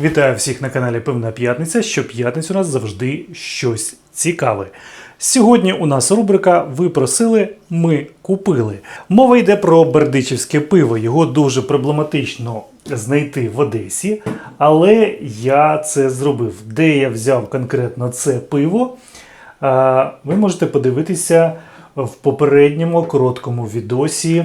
Вітаю всіх на каналі Певна П'ятниця. Щоп'ятниць у нас завжди щось цікаве. Сьогодні у нас рубрика Ви просили, ми купили. Мова йде про бердичівське пиво. Його дуже проблематично знайти в Одесі, але я це зробив. Де я взяв конкретно це пиво? Ви можете подивитися в попередньому короткому відосі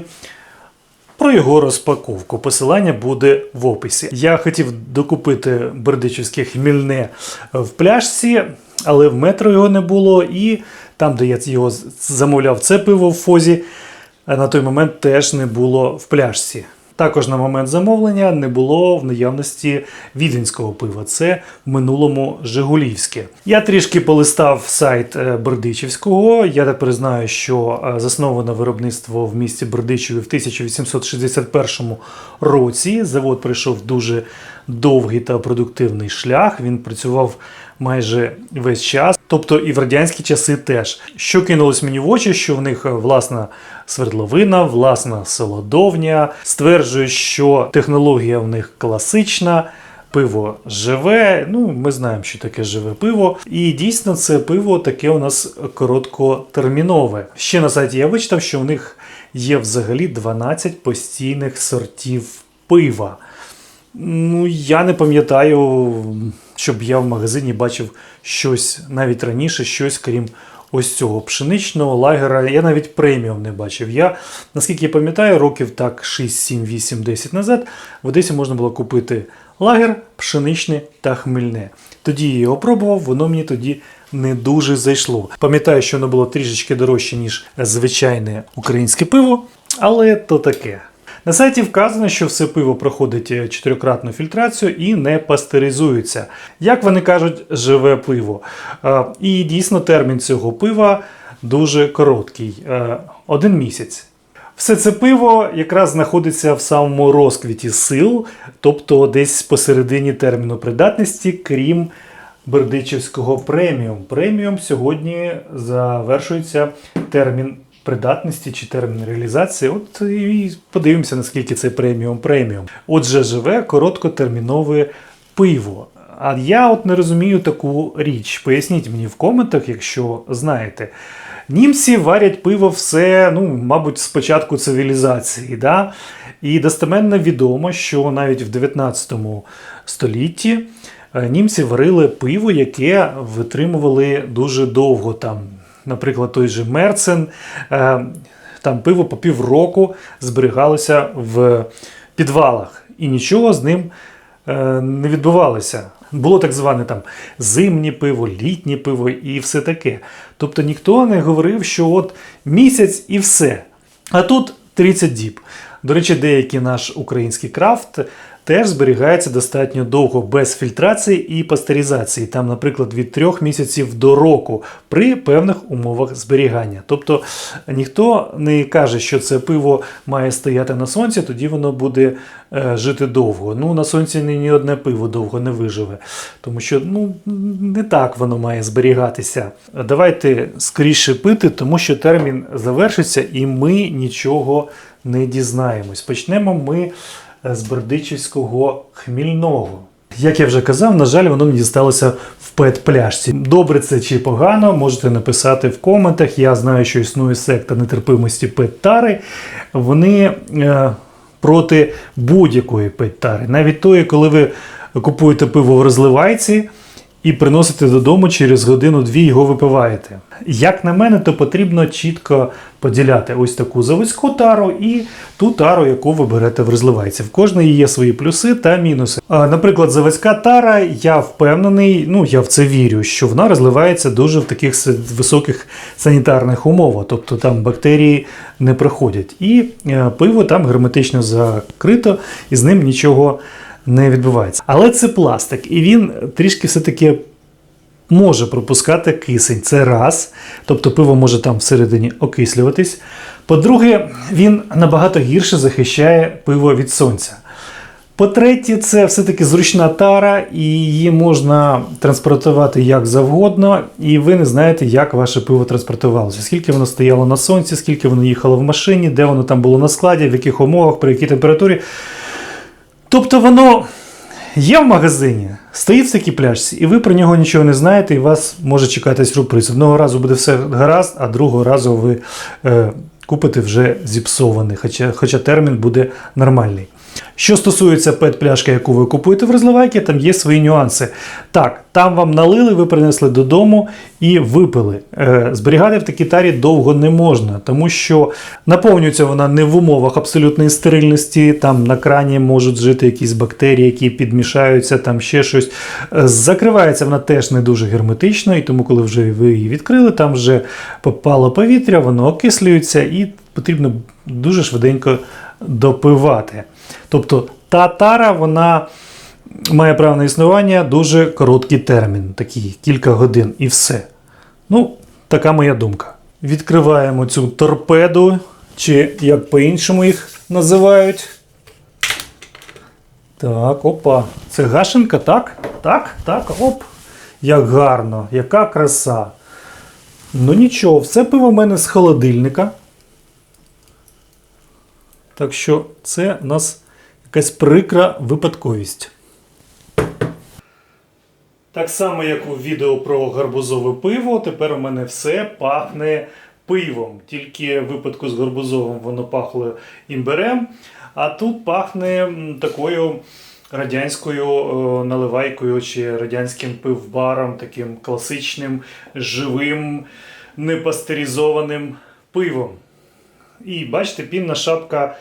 про його розпаковку. Посилання буде в описі. Я хотів докупити бердичівське хмільне в пляшці, але в метро його не було. І там, де я його замовляв, це пиво в фозі, на той момент теж не було в пляшці. Також на момент замовлення не було в наявності віденського пива. Це в минулому Жигулівське. Я трішки полистав сайт е, Бердичівського. Я так признаю, що е, засновано виробництво в місті Бердичеві в 1861 році. Завод пройшов дуже довгий та продуктивний шлях. Він працював майже весь час, тобто і в радянські часи теж. Що кинулось мені в очі, що в них е, власна свердловина, власна солодовня. Стверджують, що технологія в них класична. Пиво живе, ну ми знаємо, що таке живе пиво. І дійсно це пиво таке у нас короткотермінове. Ще на сайті я вичитав, що в них є взагалі 12 постійних сортів пива. Ну, я не пам'ятаю, щоб я в магазині бачив щось навіть раніше, щось крім ось цього пшеничного лагера. Я навіть преміум не бачив. Я, наскільки я пам'ятаю, років так 6, 7, 8, 10 назад в Одесі можна було купити лагер, пшеничне та хмельне. Тоді я його пробував, воно мені тоді не дуже зайшло. Пам'ятаю, що воно було трішечки дорожче, ніж звичайне українське пиво, але то таке. На сайті вказано, що все пиво проходить е, чотирикратну фільтрацію і не пастеризується. Як вони кажуть, живе пиво. Е, І дійсно термін цього пива дуже короткий е, один місяць. Все це пиво якраз знаходиться в самому розквіті сил, тобто десь посередині терміну придатності, крім Бердичівського преміум. Преміум сьогодні завершується термін придатності чи термін реалізації. От і подивимося, наскільки це преміум преміум. Отже, живе короткотермінове пиво. А я от не розумію таку річ. Поясніть мені в коментах, якщо знаєте. Німці варять пиво все, ну, мабуть, з початку цивілізації. Да? І достеменно відомо, що навіть в 19 столітті е, німці варили пиво, яке витримували дуже довго. Там, наприклад, той же Мерцен, е, там пиво по півроку зберігалося в підвалах, і нічого з ним е, не відбувалося. Було так зване там зимнє пиво, літнє пиво і все таке. Тобто ніхто не говорив, що от місяць і все. А тут 30 діб. До речі, деякий наш український крафт теж зберігається достатньо довго без фільтрації і пастеризації. Там, наприклад, від трьох місяців до року при певних умовах зберігання. Тобто ніхто не каже, що це пиво має стояти на сонці, тоді воно буде е, жити довго. Ну, на сонці ні, одне пиво довго не виживе, тому що ну, не так воно має зберігатися. Давайте скоріше пити, тому що термін завершиться і ми нічого не дізнаємось. Почнемо ми е, з Бердичівського хмільного. Як я вже казав, на жаль, воно мені дісталося в пет-пляшці. Добре це чи погано, можете написати в коментах. Я знаю, що існує секта нетерпимості пет-тари. Вони е, проти будь-якої пет-тари. Навіть тої, коли ви купуєте пиво в розливайці і приносите додому через годину-дві його випиваєте. Як на мене, то потрібно чітко поділяти ось таку заводську тару і ту тару, яку ви берете в розливайці. В кожної є свої плюси та мінуси. Наприклад, заводська тара, я впевнений, ну я в це вірю, що вона розливається дуже в таких високих санітарних умовах, тобто там бактерії не проходять. І е, пиво там герметично закрито, і з ним нічого не відбувається. Але це пластик, і він трішки все-таки може пропускати кисень. Це раз. Тобто пиво може там всередині окислюватись. По-друге, він набагато гірше захищає пиво від сонця. По-третє, це все-таки зручна тара, і її можна транспортувати як завгодно, і ви не знаєте, як ваше пиво транспортувалося. Скільки воно стояло на сонці, скільки воно їхало в машині, де воно там було на складі, в яких умовах, при якій температурі. Тобто воно є в магазині, стоїть в такій пляшці, і ви про нього нічого не знаєте, і вас може чекати сюрприз. Одного разу буде все гаразд, а другого разу ви е, купите вже зіпсований, хоча, хоча термін буде нормальний. Що стосується пет-пляшки, яку ви купуєте в розливайки, там є свої нюанси. Так, там вам налили, ви принесли додому і випили. Е, зберігати в такій тарі довго не можна, тому що наповнюється вона не в умовах абсолютної стерильності. Там на крані можуть жити якісь бактерії, які підмішаються, там ще щось. Е, Закривається вона теж не дуже герметично, і тому, коли вже ви її відкрили, там вже попало повітря, воно окислюється і потрібно дуже швиденько допивати. Тобто та тара, вона має право на існування дуже короткий термін, такий кілька годин і все. Ну, така моя думка. Відкриваємо цю торпеду, чи як по-іншому їх називають. Так, опа. Це гашенка, так? Так, так, оп. Як гарно, яка краса. Ну нічого, все пиво в мене з холодильника. Так що це у нас якась прикра випадковість. Так само, як у відео про гарбузове пиво, тепер у мене все пахне пивом. Тільки в випадку з гарбузовим воно пахло імбирем, а тут пахне такою радянською е, наливайкою чи радянським пивбаром, таким класичним, живим, непастеризованим пивом. І бачите, пінна шапка,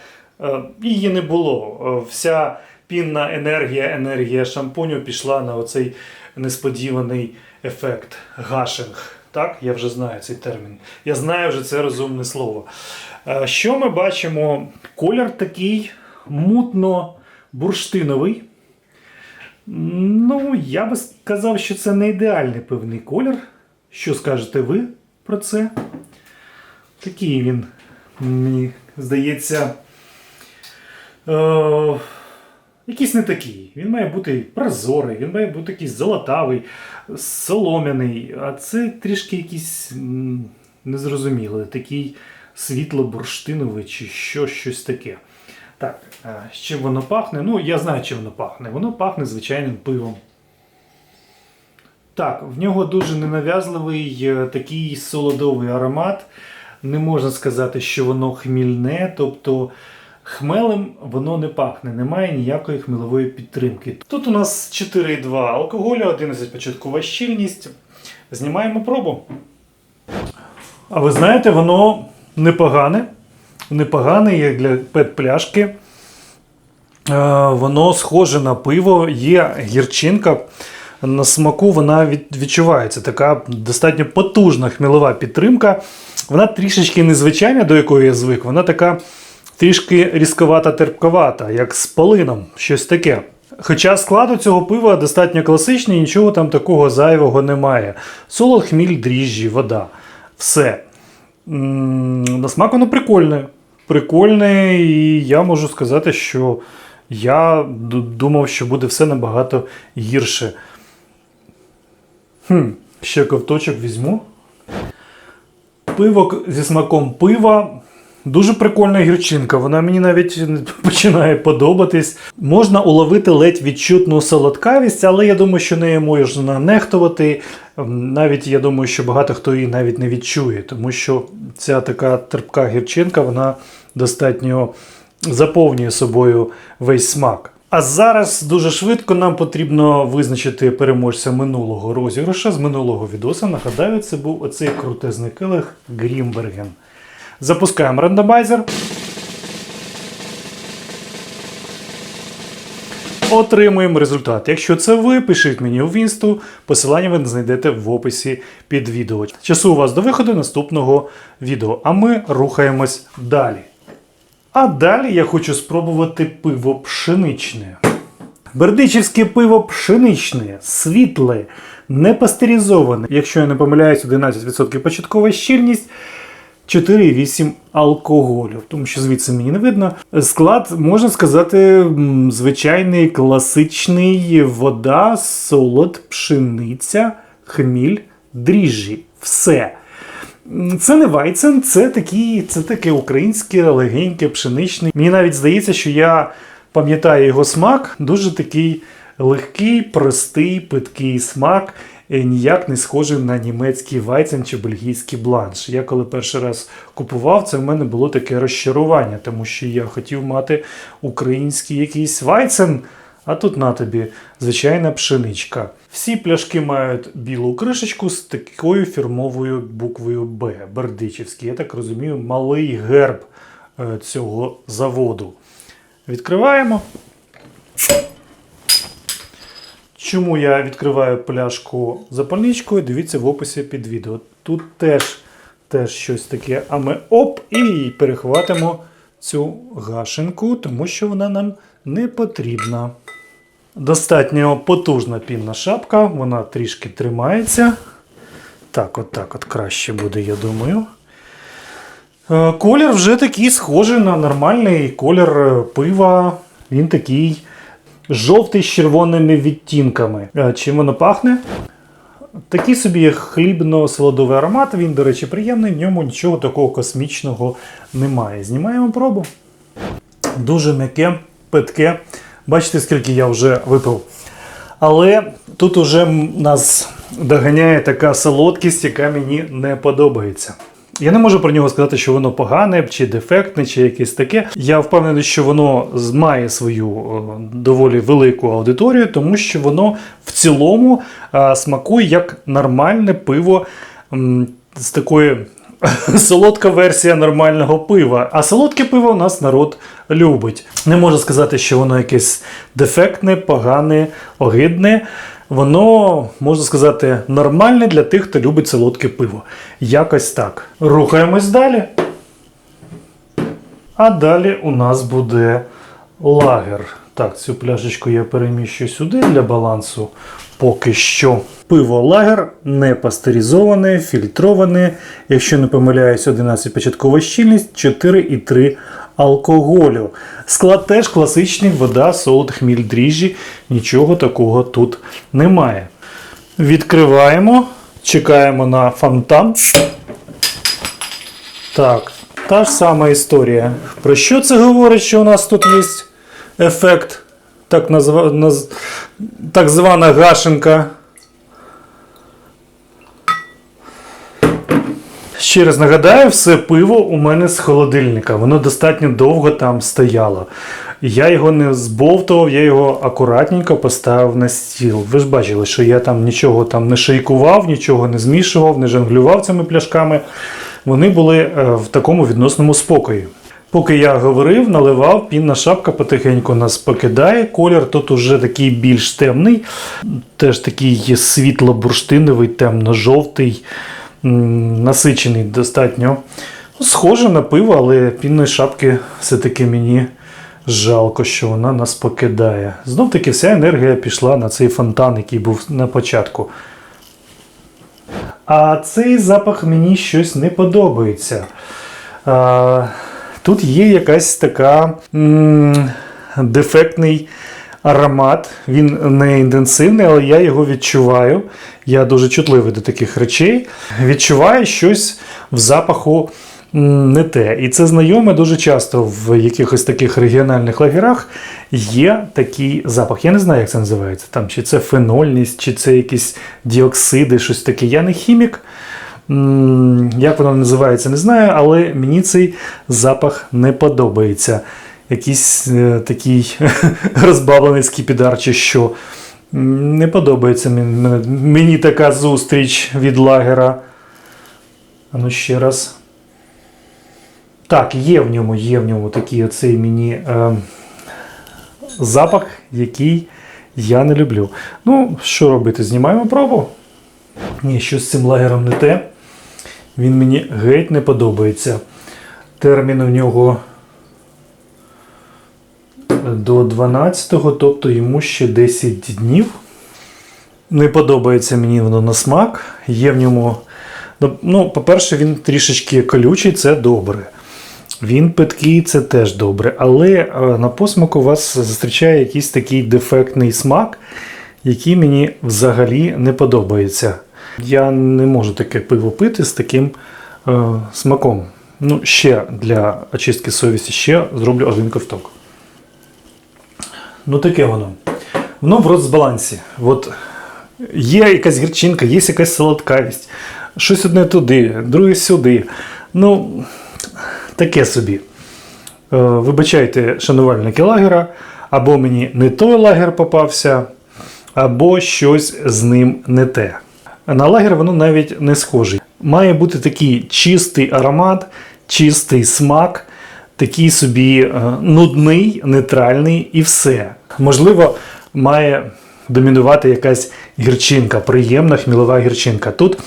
її не було. Е, Вся пінна енергія, енергія шампуню пішла на оцей несподіваний ефект гашинг. Так, я вже знаю цей термін. Я знаю вже це розумне слово. Е, Що ми бачимо? Колір такий мутно-бурштиновий. Ну, я би сказав, що це не ідеальний пивний колір. Що скажете ви про це? Такий він, мені здається, е, якийсь не такий. Він має бути прозорий, він має бути якийсь золотавий, солом'яний, а це трішки якийсь незрозумілий, такий світло-бурштиновий чи що, щось таке. Так, а з чим воно пахне? Ну, я знаю, чим воно пахне. Воно пахне звичайним пивом. Так, в нього дуже ненав'язливий е, такий солодовий аромат. Не можна сказати, що воно хмільне, тобто хмелем воно не пахне, немає ніякої хмелової підтримки. Тут у нас 4,2 алкоголю, 11 початкова щільність. Знімаємо пробу. А ви знаєте, воно непогане. Непогане, як для пет-пляшки. Е, Воно схоже на пиво, є гірчинка. На смаку вона відчувається. Така достатньо потужна хмілова підтримка. Вона трішечки незвичайна, до якої я звик. Вона така трішки різковата терпковата, як з полином, щось таке. Хоча склад у цього пива достатньо класичний, нічого там такого зайвого немає. Солод, хміль, дріжджі, вода. Все. На смак воно прикольне. Прикольне, і я можу сказати, що я думав, що буде все набагато гірше. Хм, ще ковточок візьму. Пиво к- зі смаком пива. Дуже прикольна гірчинка, вона мені навіть починає подобатись. Можна уловити ледь відчутну солодкавість, але я думаю, що нею можна нехтувати. Ем, Навіть я думаю, що багато хто її навіть не відчує, тому що ця така терпка гірчинка, вона достатньо заповнює собою весь смак. А зараз дуже швидко нам потрібно визначити переможця минулого розіграша з минулого відоса. Нагадаю, це був оцей крутезний келих Грімберген. Запускаємо рандомайзер. Отримуємо результат. Якщо це ви, пишіть мені у інсту. Посилання ви знайдете в описі під відео. Часу у вас до виходу наступного відео. А ми рухаємось далі. А далі я хочу спробувати пиво пшеничне. Бердичівське пиво пшеничне, світле, не пастеризоване. Якщо я не помиляюсь, 11% початкова щільність. 4,8 алкоголю, тому що звідси мені не видно. Склад, можна сказати, звичайний класичний вода, солод, пшениця, хміль, дріжджі. Все. Це не вайцен, це такі, це таке українське, легеньке, пшеничне. Мені навіть здається, що я пам'ятаю його смак, дуже такий легкий, простий, питкий смак, ніяк не схожий на німецький вайцен чи бельгійський бланш. Я коли перший раз купував, це в мене було таке розчарування, тому що я хотів мати український якийсь вайцен. А тут на тобі звичайна пшеничка. Всі пляшки мають білу кришечку з такою фірмовою буквою Б. Бердичівський. Я так розумію, малий герб е, цього заводу. Відкриваємо. Чому я відкриваю пляшку запальничкою? Дивіться в описі під відео. Тут теж, теж щось таке. А ми оп і перехватимо цю гашенку, тому що вона нам не потрібна. Достатньо потужна пінна шапка, вона трішки тримається. Так, от так от краще буде, я думаю. Е, Колір вже такий схожий на нормальний колір е, пива. Він такий жовтий з червоними відтінками. Е, Чим воно пахне? Такий собі хлібно-солодовий аромат, він, до речі, приємний, в ньому нічого такого космічного немає. Знімаємо пробу. Дуже м'яке, питке. Бачите, скільки я вже випив. Але тут уже нас доганяє така солодкість, яка мені не подобається. Я не можу про нього сказати, що воно погане, чи дефектне, чи якесь таке. Я впевнений, що воно має свою доволі велику аудиторію, тому що воно в цілому смакує як нормальне пиво з такої солодка версія нормального пива. А солодке пиво у нас народ любить. Не можу сказати, що воно якесь дефектне, погане, огидне. Воно, можна сказати, нормальне для тих, хто любить солодке пиво. Якось так. Рухаємось далі. А далі у нас буде лагер. Так, цю пляшечку я переміщу сюди для балансу. Поки що. Пиво лагер не пастеризоване, фільтроване. Якщо не помиляюсь, 11 початкова щільність, 4,3 алкоголю. Склад теж класичний вода, солод, хміль, дріжджі. Нічого такого тут немає. Відкриваємо, чекаємо на фонтан. Так, та ж сама історія. Про що це говорить, що у нас тут є ефект, так, назва, наз, так звана гашенка. Ще раз нагадаю, все пиво у мене з холодильника. Воно достатньо довго там стояло. Я його не збовтував, я його акуратненько поставив на стіл. Ви ж бачили, що я там нічого там не шейкував, нічого не змішував, не жонглював цими пляшками. Вони були е, в такому відносному спокої. Поки я говорив, наливав, пінна шапка потихеньку нас покидає. Колір тут уже такий більш темний, теж такий світло-бурштиновий, темно-жовтий, насичений достатньо. Схоже на пиво, але пінної шапки все-таки мені жалко, що вона нас покидає. Знов таки вся енергія пішла на цей фонтан, який був на початку. А цей запах мені щось не подобається. Тут є якась така м, дефектний аромат. Він не інтенсивний, але я його відчуваю. Я дуже чутливий до таких речей. Відчуваю щось в запаху не те. І це знайоме дуже часто в якихось таких регіональних лагерах є такий запах. Я не знаю, як це називається. Там, чи це фенольність, чи це якісь діоксиди, щось таке. Я не хімік. Як воно називається, не знаю, але мені цей запах не подобається. Якийсь е, такий розбавлений скіпідар чи що. Не подобається мені, мені така зустріч від лагера. А ну ще раз. Так, є в ньому, є в ньому такий оцей мені е, запах, який я не люблю. Ну, що робити? Знімаємо пробу. Ні, що з цим лагером не те. Він мені геть не подобається. Термін у нього до 12-го, тобто йому ще 10 днів. Не подобається мені воно на смак. Є в ньому. Ну, по-перше, він трішечки колючий, це добре. Він питкий, це теж добре. Але е, на посмаку вас зустрічає якийсь такий дефектний смак, який мені взагалі не подобається. Я не можу таке пиво пити з таким е, смаком. Ну, ще для очистки совісті ще зроблю один ковток. Ну, таке воно. воно в розбалансі. От є якась гірчинка, є якась солодкавість. Щось одне туди, друге сюди. Ну, таке собі. Е, Вибачайте, шанувальники лагера, або мені не той лагер попався, або щось з ним не те. На лагер воно навіть не схоже. Має бути такий чистий аромат, чистий смак, такий собі е, нудний, нейтральний і все. Можливо, має домінувати якась гірчинка, приємна хмілова гірчинка. Тут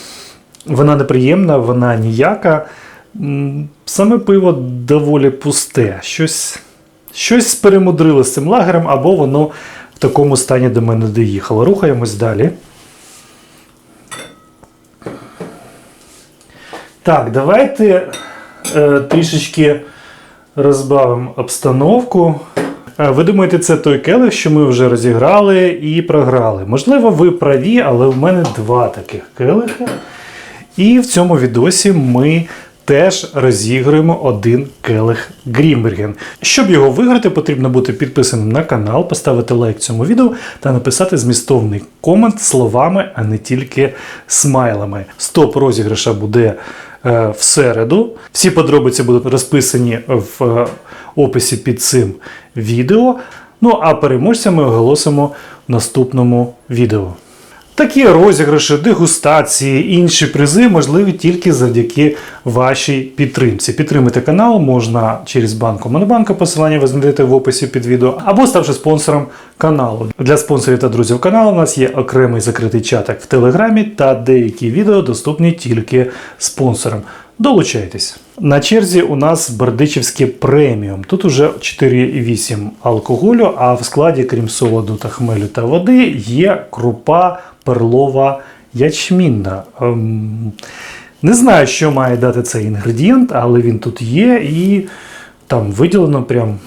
вона неприємна, вона ніяка. Саме пиво доволі пусте. Щось, щось перемудрили з цим лагерем, або воно в такому стані до мене доїхало. Рухаємось далі. Так, давайте е, трішечки розбавимо обстановку. Е, Ви думаєте, це той келих, що ми вже розіграли і програли. Можливо, ви праві, але в мене два таких келихи. І в цьому відосі ми теж розіграємо один келих Грімберген. Щоб його виграти, потрібно бути підписаним на канал, поставити лайк цьому відео та написати змістовний комент словами, а не тільки смайлами. Стоп розіграша буде в середу. Всі подробиці будуть розписані в е, описі під цим відео. Ну а переможця ми оголосимо в наступному відео. Такі розіграші, дегустації, інші призи можливі тільки завдяки вашій підтримці. Підтримати канал можна через банку Монобанка, посилання ви знайдете в описі під відео, або ставши спонсором каналу. Для спонсорів та друзів каналу у нас є окремий закритий чатик в Телеграмі та деякі відео доступні тільки спонсорам. Долучайтесь. На черзі у нас Бердичівське преміум. Тут уже 4,8 алкоголю, а в складі, крім солоду та хмелю та води, є крупа перлова ячмінна. Ем, не знаю, що має дати цей інгредієнт, але він тут є і там виділено прям.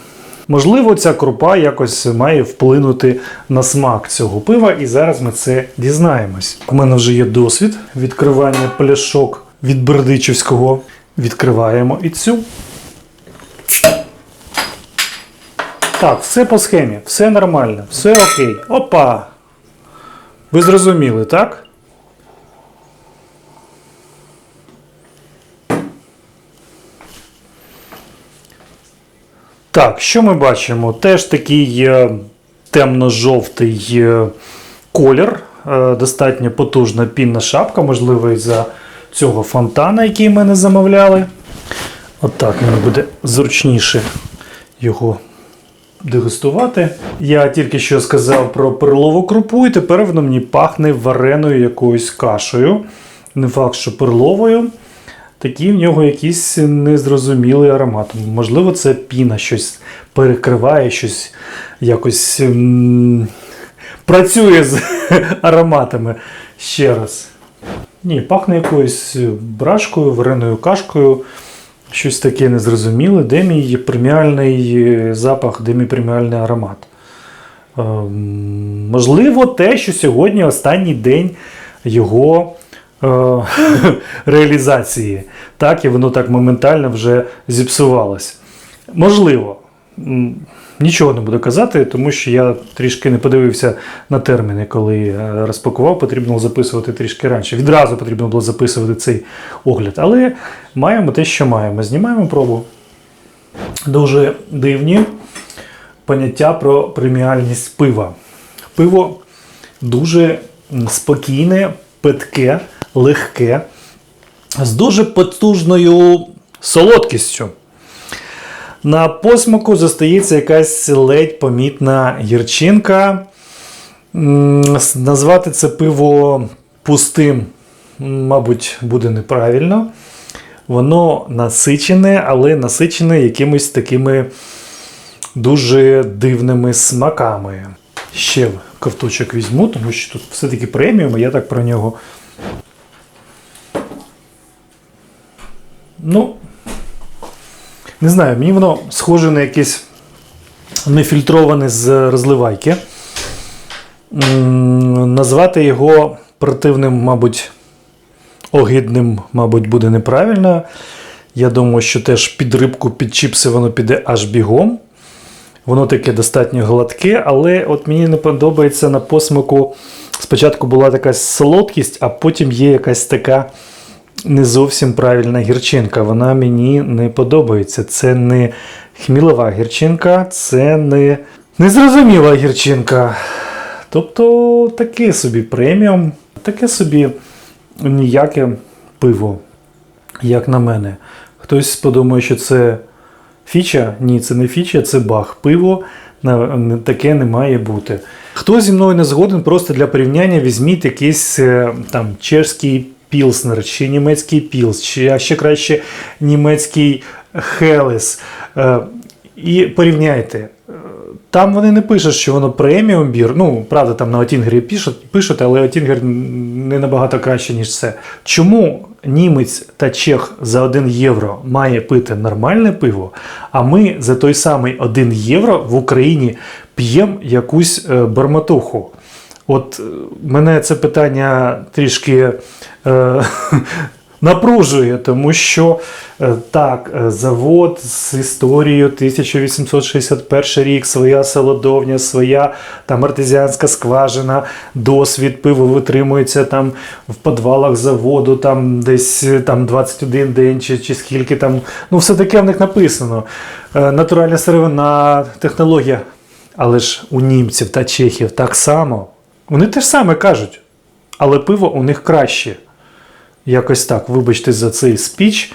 Можливо, ця крупа якось має вплинути на смак цього пива, і зараз ми це дізнаємось. У мене вже є досвід відкривання пляшок від Бердичівського. Відкриваємо і цю. Так, все по схемі, все нормально, все окей. Опа! Ви зрозуміли, так? Так, що ми бачимо? Теж такий е, темно-жовтий е, колір, е, достатньо потужна пінна шапка, можливо, із-за цього фонтана, який мене замовляли. Отак мені буде зручніше його дегустувати. Я тільки що сказав про перлову крупу, і тепер воно мені пахне вареною якоюсь кашею. Не факт, що перловою. Такий в нього якийсь незрозумілий аромат. Можливо, це піна щось перекриває, щось якось м, працює з ароматами. Ще раз. Ні, пахне якоюсь брашкою, вареною кашкою. Щось таке незрозуміле. Де мій преміальний е, запах, де мій преміальний аромат? Ем, можливо, те, що сьогодні останній день його е, реалізації. Так, і воно так моментально вже зіпсувалось. Можливо. Нічого не буду казати, тому що я трішки не подивився на терміни, коли е, розпакував, потрібно було записувати трішки раніше. Відразу потрібно було записувати цей огляд. Але маємо те, що маємо. Знімаємо пробу. Дуже дивні поняття про преміальність пива. Пиво дуже спокійне, питке, легке, з дуже потужною солодкістю. На посмаку зостається якась ледь помітна гірчинка. Назвати це пиво пустим, мабуть, буде неправильно. Воно насичене, але насичене якимись такими дуже дивними смаками. Ще ковточок візьму, тому що тут все-таки преміум, і я так про нього. Ну, не знаю, мені воно схоже на якесь нефільтроване з розливайки. Назвати його противним, мабуть, огидним, мабуть, буде неправильно. Я думаю, що теж під рибку, під чіпси воно піде аж бігом. Воно таке достатньо гладке, але от мені не подобається на посмаку. Спочатку була така солодкість, а потім є якась така не зовсім правильна гірчинка. Вона мені не подобається. Це не хмілова гірчинка, це не незрозуміла гірчинка. Тобто таке собі преміум, таке собі ніяке пиво, як на мене. Хтось подумає, що це фіча. Ні, це не фіча, це баг. Пиво таке не має бути. Хто зі мною не згоден, просто для порівняння візьміть якийсь е, там чешський пілснер, чи німецький пілс, чи ще краще німецький хелес. Е, І порівняйте. Е, Там вони не пишуть, що воно преміум бір. Ну, правда, там на Отінгері пишуть, пишуть, але Отінгер не набагато краще, ніж це. Чому німець та чех за 1 євро має пити нормальне пиво, а ми за той самий 1 євро в Україні п'ємо якусь е, барматуху? От е, мене це питання трішки е, напружує, тому що е, так, е, завод з історією 1861 рік, своя солодовня, своя там артезіанська скважина, досвід пиво витримується там в підвалах заводу, там десь е, там 21 день чи, чи скільки там. Ну, все таке в них написано. Е, Натуральна сировина, технологія. Але ж у німців та чехів так само. Вони те ж саме кажуть, але пиво у них краще. Якось так, вибачте за цей спіч,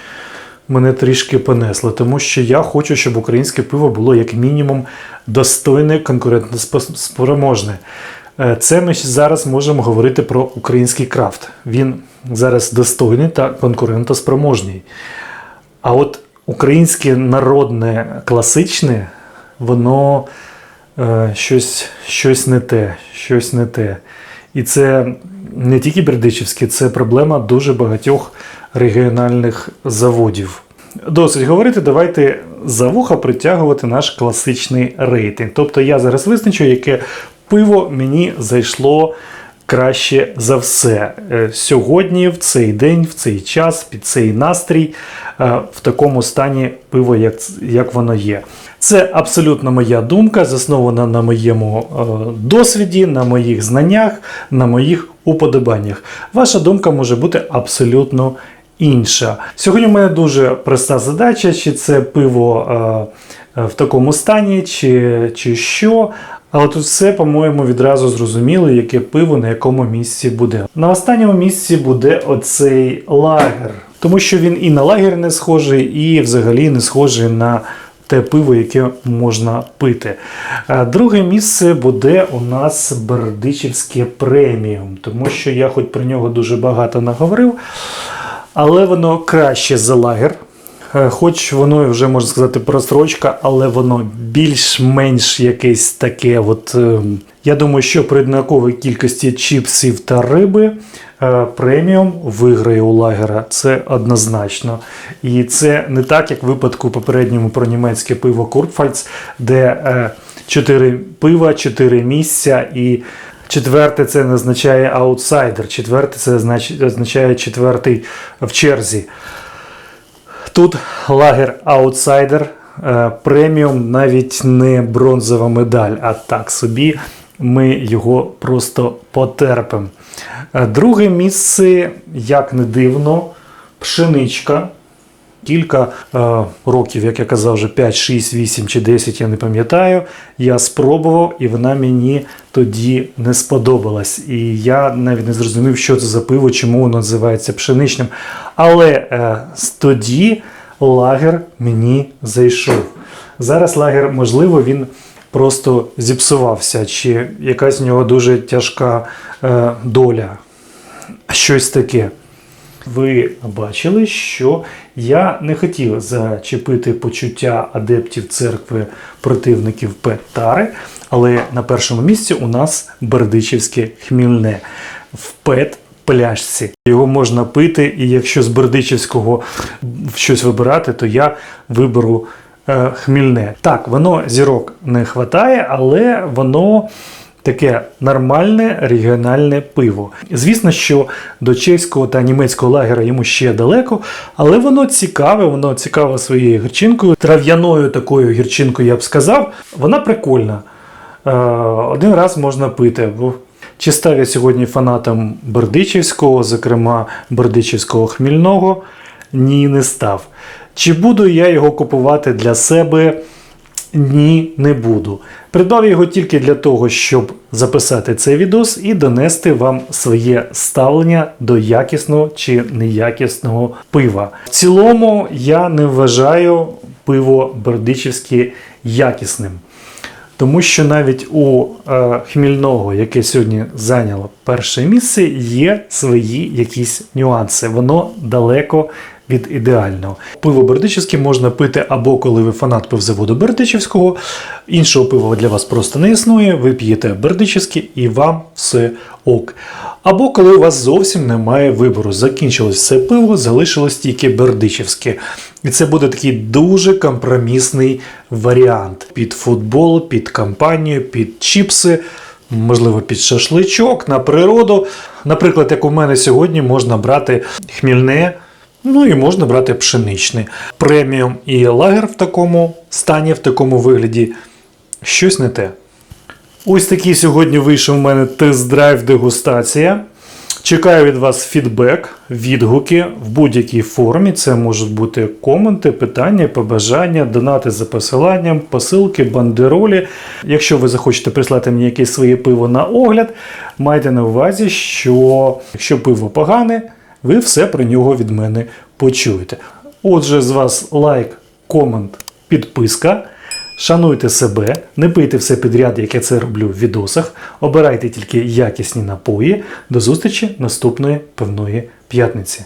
мене трішки понесло, тому що я хочу, щоб українське пиво було як мінімум достойне, конкурентоспроможне. Е, Це ми зараз можемо говорити про український крафт. Він зараз достойний та конкурентоспроможний. А от українське народне класичне, воно щось, щось не те, щось не те. І це не тільки бердичівське, це проблема дуже багатьох регіональних заводів. Досить говорити, давайте за вуха притягувати наш класичний рейтинг. Тобто я зараз визначу, яке пиво мені зайшло краще за все. Е, Сьогодні, в цей день, в цей час, під цей настрій, е, в такому стані пиво, як, як воно є. Це абсолютно моя думка, заснована на моєму е, досвіді, на моїх знаннях, на моїх уподобаннях. Ваша думка може бути абсолютно інша. Сьогодні в мене дуже проста задача: чи це пиво в такому стані, чи, чи що. Але тут все, по-моєму, відразу зрозуміло, яке пиво на якому місці буде. На останньому місці буде оцей лагер, тому що він і на лагер не схожий, і взагалі не схожий на те пиво, яке можна пити. Е, Друге місце буде у нас Бердичівське преміум, тому що я хоч про нього дуже багато наговорив, але воно краще за лагер. Е, Хоч воно вже можна сказати просрочка, але воно більш-менш якесь таке. От, е, я думаю, що при однаковій кількості чіпсів та риби е, преміум виграє у лагера. Це однозначно. І це не так, як в випадку попередньому про німецьке пиво Курпфальц, де 4 пива, 4 місця і. Четверте це не означає аутсайдер, четверте це означає четвертий в черзі. Тут лагер аутсайдер, е, преміум навіть не бронзова медаль, а так собі ми його просто потерпимо. Е, Друге місце, як не дивно, пшеничка. Кілька е, років, як я казав, вже 5, 6, 8 чи 10, я не пам'ятаю. Я спробував, і вона мені тоді не сподобалась. І я навіть не зрозумів, що це за пиво, чому воно називається пшеничним. Але е, тоді лагер мені зайшов. Зараз лагер, можливо, він просто зіпсувався, чи якась у нього дуже тяжка е, доля. Щось таке. Ви бачили, що я не хотів зачепити почуття адептів церкви противників Петари, але на першому місці у нас Бердичівське хмільне в пет пляшці. Його можна пити, і якщо з Бердичівського щось вибирати, то я виберу е, хмільне. Так, воно зірок не хватає, але воно таке нормальне регіональне пиво. Звісно, що до чеського та німецького лагера йому ще далеко, але воно цікаве, воно цікаве своєю гірчинкою, трав'яною такою гірчинкою, я б сказав. Вона прикольна. Е, Один раз можна пити. Чи став я сьогодні фанатом Бердичівського, зокрема Бердичівського хмільного? Ні, не став. Чи буду я його купувати для себе? Ні, не буду. Придбав його тільки для того, щоб записати цей відос і донести вам своє ставлення до якісного чи неякісного пива. В цілому я не вважаю пиво бердичівське якісним. Тому що навіть у е, хмільного, яке сьогодні зайняло перше місце, є свої якісь нюанси. Воно далеко від ідеального. Пиво Бердичівське можна пити або коли ви фанат пивзаводу Бердичівського, іншого пива для вас просто не існує. Ви п'єте Бердичівське і вам все ок. Або коли у вас зовсім немає вибору. Закінчилось все пиво, залишилось тільки Бердичівське. І це буде такий дуже компромісний варіант під футбол, під кампанію, під чіпси, можливо, під шашличок, на природу. Наприклад, як у мене сьогодні можна брати хмільне. Ну і можна брати пшеничне. Преміум і лагер в такому стані, в такому вигляді. Щось не те. Ось такий сьогодні вийшов у мене тест-драйв дегустація. Чекаю від вас фідбек, відгуки в будь-якій формі. Це можуть бути коменти, питання, побажання, донати за посиланням, посилки, бандеролі. Якщо ви захочете прислати мені якесь своє пиво на огляд, майте на увазі, що якщо пиво погане, ви все про нього від мене почуєте. Отже, з вас лайк, комент, підписка. Шануйте себе, не пийте все підряд, як я це роблю в відосах. Обирайте тільки якісні напої. До зустрічі наступної певної п'ятниці.